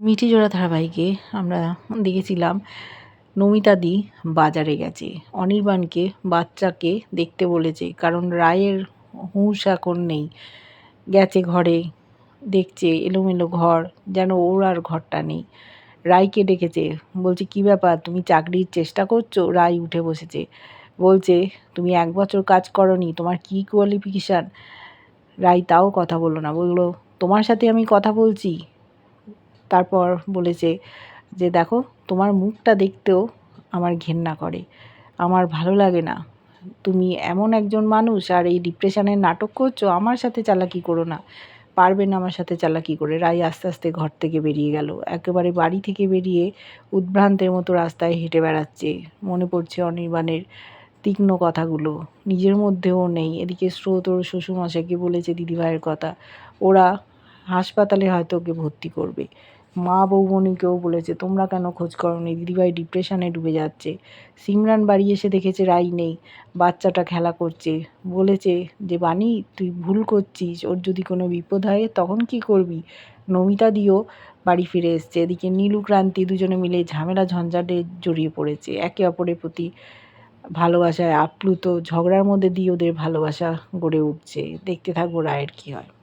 মিঠি জোড়া ধারাবাহিকে আমরা দেখেছিলাম নমিতাদি বাজারে গেছে। অনির্বাণকে, বাচ্চাকে দেখতে বলেছে, কারণ রায়ের হুঁশ এখন নেই। গেছে ঘরে, দেখছে এলোমেলো ঘর, যেন ওর আর ঘরটা নেই। রায়কে ডেকেছে, বলছে, কি ব্যাপার, তুমি চাকরির চেষ্টা করছ? রায় উঠে বসেছে, বলছে, তুমি এক বছর কাজ করনি, তোমার কি কোয়ালিফিকেশান রায় তাও কথা বলল না, বলল, তোমার সাথে আমি কথা বলছি তারপর বলেছে যে দেখো, তোমার মুখটা দেখতেও আমার ঘেন্না করে। আমার ভালো লাগে না। তুমি এমন একজন মানুষ আর এই ডিপ্রেশনের নাটক করছ, আমার সাথে চালাকি করো না। পারবে না আমার সাথে চালাকি করে। রায় আস্তে আস্তে ঘর থেকে বেরিয়ে গেল। একেবারে বাড়ি থেকে বেরিয়ে উদ্ভ্রান্তের মতো রাস্তায় হেঁটে বেড়াচ্ছে। মনে পড়ছে অনির্বাণের তীক্ষ্ণ কথাগুলো। নিজের মধ্যেও নেই। এদিকে স্রোত ওর শ্বশুরমশাইকে বলেছে দিদিভাইয়ের কথা। ওরা হাসপাতালে হয়তো ওকে ভর্তি করবে। মা বৌমণিকেও বলেছে, তোমরা কেন খোঁজ করনি? দিদিভাই ডিপ্রেশনে ডুবে যাচ্ছে। সিমরান বাড়ি এসে দেখেছে রাই নেই, বাচ্চাটা খেলা করছে। বলেছে যে বানি তুই ভুল করছিস, ওর যদি কোনো বিপদ হয়, তখন কি করবি? নমিতা দিও বাড়ি ফিরে এসছে। এদিকে নীলু, ক্রান্তি দুজনে মিলে ঝামেলা ঝঞ্ঝাটে জড়িয়ে পড়েছে। একে অপরের প্রতি ভালোবাসায় আপ্লুত। ঝগড়ার মধ্যে দিয়ে ওদের ভালোবাসা গড়ে উঠছে। দেখতে থাকব রায়ের কী হয়।